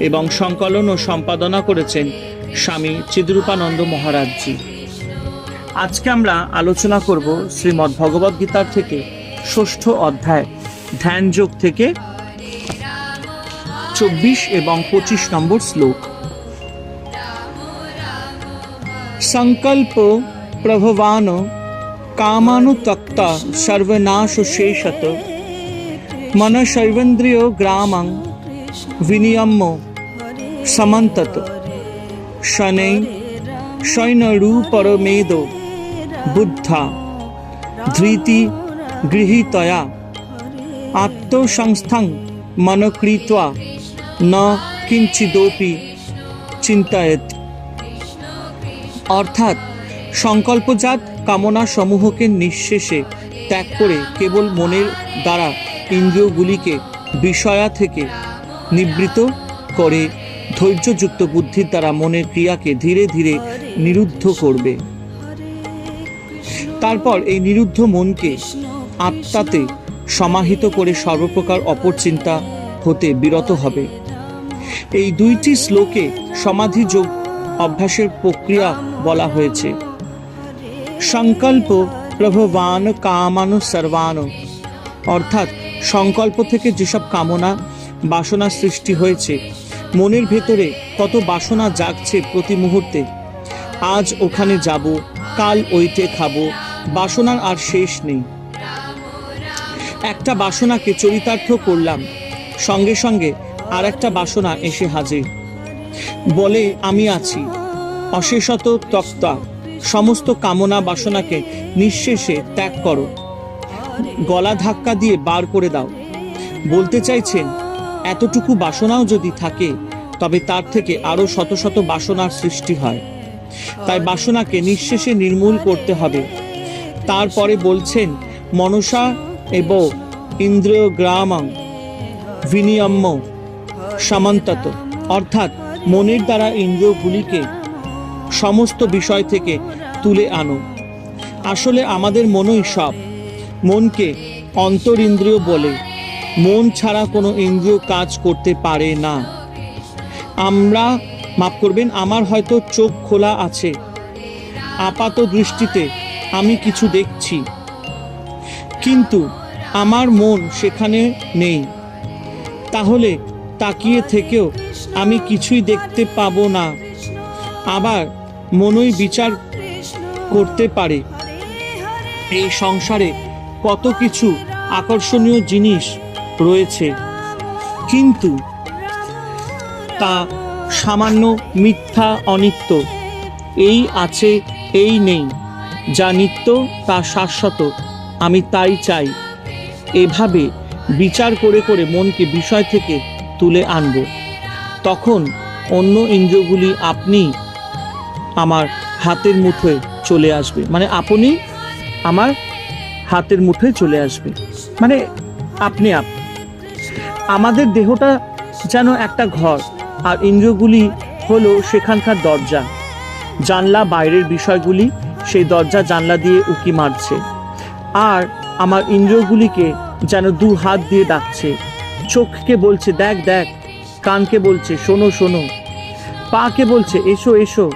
এবং সংকলন ও সম্পাদনা করেছেন স্বামী চিদ্রূপানন্দ মহারাজজি। আজকে আমরা আলোচনা করব শ্রীমদ্ ভগবদ গীতার থেকে ষষ্ঠ অধ্যায়, ধ্যান যোগ থেকে চব্বিশ এবং পঁচিশ নম্বর শ্লোক। সংকল্প প্রভবান কামানুতক্তা সর্বনাশ শেষত। মনসৈবেন্দ্রীয় গ্রামং বিনিয়ম সমান্তত। শনৈ শৈনরূপরমেদ বুদ্ধা। ধৃতি গৃহীতয়া। আত্মসংস্থাং মনকৃত্বা ন কিঞ্চিদপি চিন্তায়ত। অর্থাৎ সংকল্পজাত কামনা সমূহকে নিঃশেষে ত্যাগ করে কেবল মনের দ্বারা ইন্দ্রিয়গুলিকে বিষয়া থেকে নিবৃত করে ধৈর্যযুক্ত বুদ্ধির দ্বারা মনের ক্রিয়াকে ধীরে ধীরে নিরুদ্ধ করবে। তারপর এই নিরুদ্ধ মনকে আত্মাতে সমাহিত করে সর্বপ্রকার অপর চিন্তা হতে বিরত হবে। এই দুইটি শ্লোকে সমাধি যোগ অভ্যাসের প্রক্রিয়া বলা হয়েছে। সংকল্প প্রভবান কামানু সর্বান। অর্থাৎ সংকল্প থেকে যেসব কামনা, বাসনা সৃষ্টি হয়েছে মনের ভেতরে কত বাসনা জাগছে প্রতি মুহূর্তে। আজ ওখানে যাব, কাল ওইটে খাব, বাসনার আর শেষ নেই। একটা বাসনাকে চরিতার্থ করলাম, সঙ্গে সঙ্গে আর একটা বাসনা এসে হাজির। বলে, আমি আছি। অশেষত তক্তা, সমস্ত কামনা বাসনাকে নিঃশেষে ত্যাগ করো। গলা ধাক্কা দিয়ে বার করে দাও। বলতে চাইছেন এতটুকু বাসনাও যদি থাকে, তবে তার থেকে আরও শত শত বাসনার সৃষ্টি হয়। তাই বাসনাকে নিঃশেষে নির্মূল করতে হবে। তারপরে বলছেন, মনসা এবং ইন্দ্রিয় গ্রামাং বিনিয়ম্য সামন্তত। অর্থাৎ মনের দ্বারা ইন্দ্রিয়গুলিকে সমস্ত বিষয় থেকে তুলে আনো। আসলে আমাদের মনই সব। মনকে অন্তর ইন্দ্রিয় বলে। মন ছাড়া কোনো ইন্দ্রিয় কাজ করতে পারে না। আমরা, মাফ করবেন, আমার হয়তো চোখ খোলা আছে। আপাত দৃষ্টিতে আমি কিছু দেখছি। কিন্তু আমার মন সেখানে নেই। তাহলে তাকিয়ে থেকেও আমি কিছুই দেখতে পাবো না। আবার মনই বিচার করতে পারে। এই সংসারে কত কিছু আকর্ষণীয় জিনিস রয়েছে। কিন্তু তা সামান্য মিথ্যা, অনিত্য। এই আছে, এই নেই। যা নিত্য, তা শাশ্বত। আমি তাই চাই। এভাবে বিচার করে করে মনকে বিষয় থেকে তুলে আনব। তখন অন্য ইন্দ্রিয়গুলি আপনি আমার হাতের মুঠোয় চলে আসবে। মানে আপনি আমার হাতের মুঠোয় চলে আসবে। মানে আপনি আপ আমাদের দেহটা যেন একটা ঘর, আর ইন্দ্রিয়গুলি হলো সেখানকার দরজা। জানলা বাইরের বিষয়গুলি, সেই দরজা জানলা দিয়ে উকি মারছে। আর আমার ইন্দ্রিয়গুলিকে যেন দু হাত দিয়ে ডাকছে। চোখকে বলছে, দেখ দেখ। কানকে বলছে, শোনো শোনো। পাকে বলছে, এসো এসো।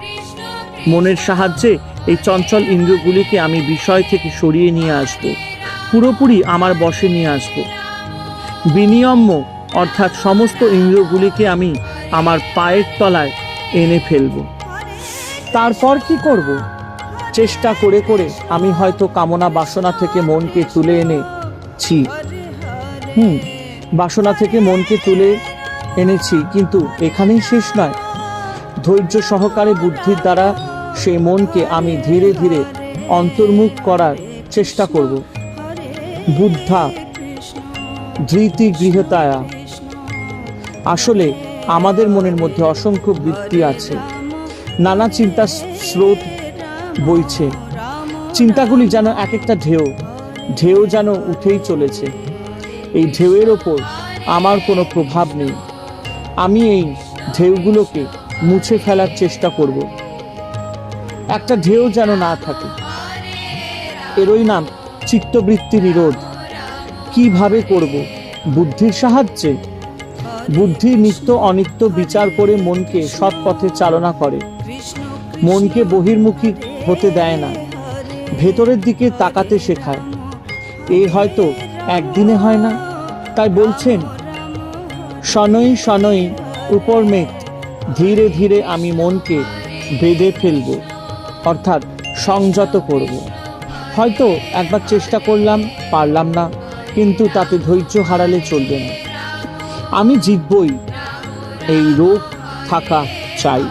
মনের সাহায্যে এই চঞ্চল ইন্দ্রিয়গুলিকে আমি বিষয় থেকে সরিয়ে নিয়ে আসব। পুরোপুরি আমার বশে নিয়ে আসব। বিনিয়ম্য, অর্থাৎ সমস্ত ইন্দ্রগুলিকে আমি আমার পায়ের তলায় এনে ফেলব। তারপর কি করব? চেষ্টা করে করে আমি হয়তো কামনা বাসনা থেকে মনকে তুলে এনেছি হুম, বাসনা থেকে মনকে তুলে এনেছি, কিন্তু এখানেই শেষ নয়। ধৈর্য সহকারে বুদ্ধির দ্বারা সেই মনকে আমি ধীরে ধীরে অন্তর্মুখ করার চেষ্টা করব। বুদ্ধা ধৃতি গৃহতায়া। আসলে আমাদের মনের মধ্যে অসংখ্য বৃত্তি আছে। নানা চিন্তার স্রোত বইছে। চিন্তাগুলি যেন এক একটা ঢেউ। ঢেউ যেন উঠেই চলেছে। এই ঢেউয়ের ওপর আমার কোনো প্রভাব নেই। আমি এই ঢেউগুলোকে মুছে ফেলার চেষ্টা করব। একটা ঢেউ যেন না থাকে। এরই নাম চিত্তবৃত্তি নিরোধ। কীভাবে করব? বুদ্ধির সাহায্যে? বুদ্ধি নিত্য অনিত্য বিচার করে মনকে সৎ পথে চালনা করে। মনকে বহির্মুখী হতে দেয় না। ভেতরের দিকে তাকাতে শেখায়। এ হয়তো একদিনে হয় না। তাই বলছেন, শনৈ শনৈ উপর মেঘ ধীরে ধীরে আমি মনকে বেঁধে ফেলব, অর্থাৎ সংযত করব। হয়তো একবার চেষ্টা করলাম, পারলাম না। কিন্তু তাতে ধৈর্য হারালে চলবে না। আমি জিতবই, এই রোগ থাকা চাই।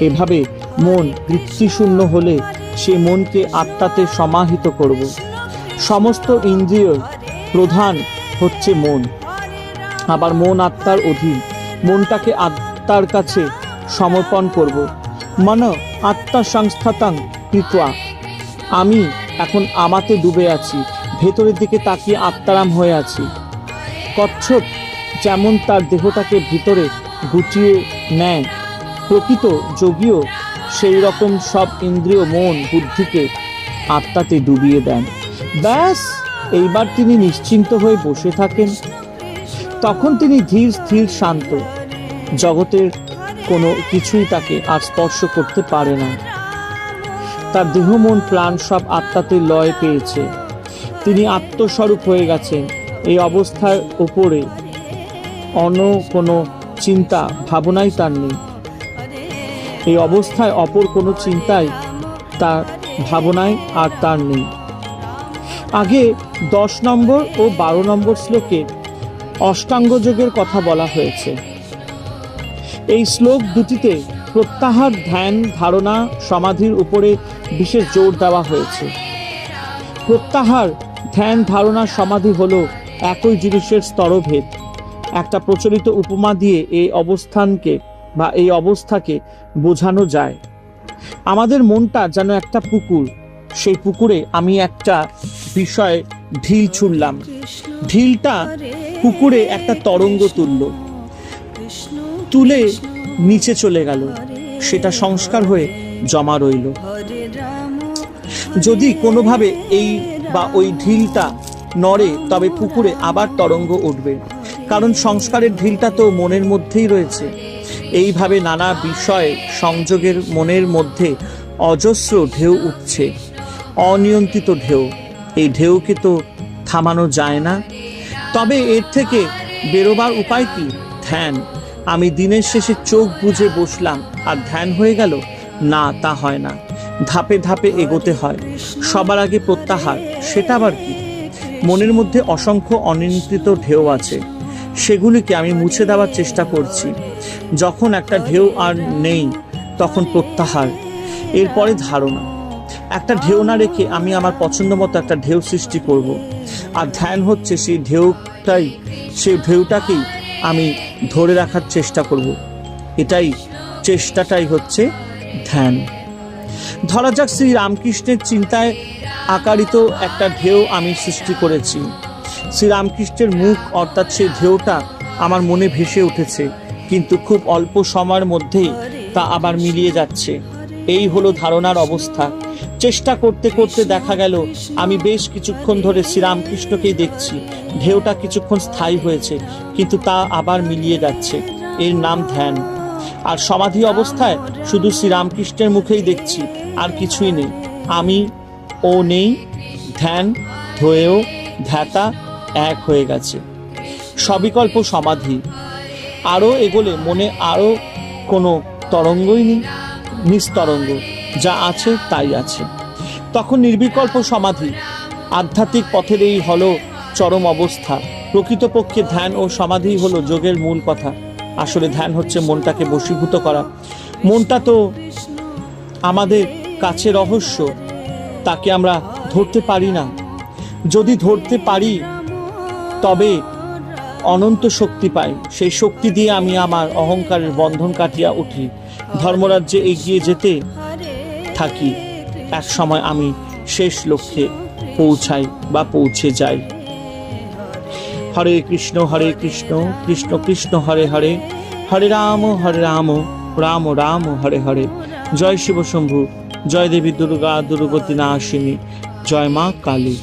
এভাবে মন বৃত্তিশূন্য হলে সে মনকে আত্মাতে সমাহিত করব। সমস্ত ইন্দ্রিয় প্রধান হচ্ছে মন। আবার মন আত্মার অধীন মনটাকে আত্মার কাছে সমর্পণ করব। মন আত্মা সংস্থাতাং কৃত্বা। আমি এখন আমাতে ডুবে আছি। ভেতরের দিকে তাকিয়ে আত্মারাম হয়ে আছি। কচ্ছপ যেমন তার দেহটাকে ভিতরে গুটিয়ে নেয়, প্রকৃত যোগীও সেই রকম সব ইন্দ্রিয় মন বুদ্ধিকে আত্মাতে ডুবিয়ে দেন। ব্যাস, এইবার তিনি নিশ্চিন্ত হয়ে বসে থাকেন। তখন তিনি ধীর, স্থির, শান্ত। জগতের কোনো কিছুই তাকে আর স্পর্শ করতে পারে না। তার দেহ মন প্রাণ সব আত্মাতে লয় পেয়েছে। তিনি আত্মস্বরূপ হয়ে গেছেন। এই অবস্থার উপরে অন্য কোনো চিন্তা, ভাবনাই তার নেই। এই অবস্থায় অপর কোনো চিন্তাই তার ভাবনায় আর তার নেই। আগে দশ নম্বর ও বারো নম্বর শ্লোকে অষ্টাঙ্গ যোগের কথা বলা হয়েছে। এই শ্লোক দুটিতে প্রত্যাহার ধ্যান, ধারণা, সমাধির উপরে বিশেষ জোর দেওয়া হয়েছে। প্রত্যাহার ধ্যান ধারণা সমাধি হলো একই জিনিসের স্তরভেদ। একটা প্রচলিত উপমা দিয়ে এই অবস্থানকে বা এই অবস্থাকে বোঝানো যায়। আমাদের মনটা যেন একটা পুকুর, সেই পুকুরে আমি একটা বিষয়ে ঢিল ছুড়লাম। ঢিলটা পুকুরে একটা তরঙ্গ তুলল। তুলে নিচে চলে গেল। সেটা সংস্কার হয়ে জমা রইল। যদি কোনোভাবে এই বা ওই ঢিলটা নড়ে তবে পুকুরে আবার তরঙ্গ উঠবে। কারণ সংস্কারের ঢিলটা তো মনের মধ্যেই রয়েছে। এইভাবে নানা বিষয় সংযোগের মনের মধ্যে অজস্র ঢেউ উঠছে। অনিয়ন্ত্রিত ঢেউ। এই ঢেউকে তো থামানো যায় না। তবে এর থেকে বেরোবার উপায় কি? ধ্যান। আমি দিনের শেষে চোখ বুজে বসলাম, আর ধ্যান হয়ে গেল, না, তা হয় না। ধাপে ধাপে এগোতে হয়। সবার আগে প্রত্যাহার, সেটা আবার কি? মনের মধ্যে অসংখ্য অনিয়ন্ত্রিত ঢেউ আছে। সেগুলিকে আমি মুছে দেওয়ার চেষ্টা করছি। যখন একটা ঢেউ আর নেই, তখন প্রত্যাহার। এরপরে ধারণা। একটা ঢেউ না রেখে আমি আমার পছন্দ মতো একটা ঢেউ সৃষ্টি করব। আর ধ্যান হচ্ছে সেই ঢেউটাই, সেই ঢেউটাকেই আমি ধরে রাখার চেষ্টা করব। এটাই, চেষ্টাটাই হচ্ছে ধ্যান। ধরা যাক শ্রী রামকৃষ্ণের চিন্তায় আকারিত একটা ঢেউ আমি সৃষ্টি করেছি। শ্রীরামকৃষ্ণের মুখ অর্থাৎ সেই ঢেউটা আমার মনে ভেসে উঠেছে, কিন্তু খুব অল্প সময়ের মধ্যেই তা আবার মিলিয়ে যাচ্ছে। এই হলো ধারণার অবস্থা। চেষ্টা করতে করতে দেখা গেল, আমি বেশ কিছুক্ষণ ধরে শ্রীরামকৃষ্ণকেই দেখছি। ঢেউটা কিছুক্ষণ স্থায়ী হয়েছে, কিন্তু তা আবার মিলিয়ে যাচ্ছে। এর নাম ধ্যান। আর সমাধি অবস্থায় শুধু শ্রীরামকৃষ্ণের মুখেই দেখছি, আর কিছুই নেই। আমি ও নেই, ধ্যান ধয়েও ধ্যাতা এক হয়ে গেছে। সবিকল্প সমাধি। আরও এগোলে মনে আরও কোনো তরঙ্গই নেই, নিস্তরঙ্গ। যা আছে তাই আছে। তখন নির্বিকল্প সমাধি। আধ্যাত্মিক পথের এই হলো চরম অবস্থা। প্রকৃতপক্ষে ধ্যান ও সমাধি হলো যোগের মূল কথা। আসলে ধ্যান হচ্ছে মনটাকে বশীভূত করা। মনটা তো আমাদের কাছে রহস্য, তাকে আমরা ধরতে পারি না। যদি ধরতে পারি, তবে অনন্ত শক্তি পাই। সেই শক্তি দিয়ে আমি আমার অহংকারের বন্ধন কাটিয়া উঠি। ধর্মরাজ্যে এগিয়ে যেতে থাকি। এক সময় আমি শেষ লক্ষ্যে পৌঁছাই বা পৌঁছে যাই। হরে কৃষ্ণ হরে কৃষ্ণ কৃষ্ণ কৃষ্ণ, হরে হরে। হরে রাম হরে রাম রাম রাম, হরে হরে। জয় শিব শম্ভু, জয় দেবী দুর্গা, দুর্গতি নাশিনী। জয় মা কালী।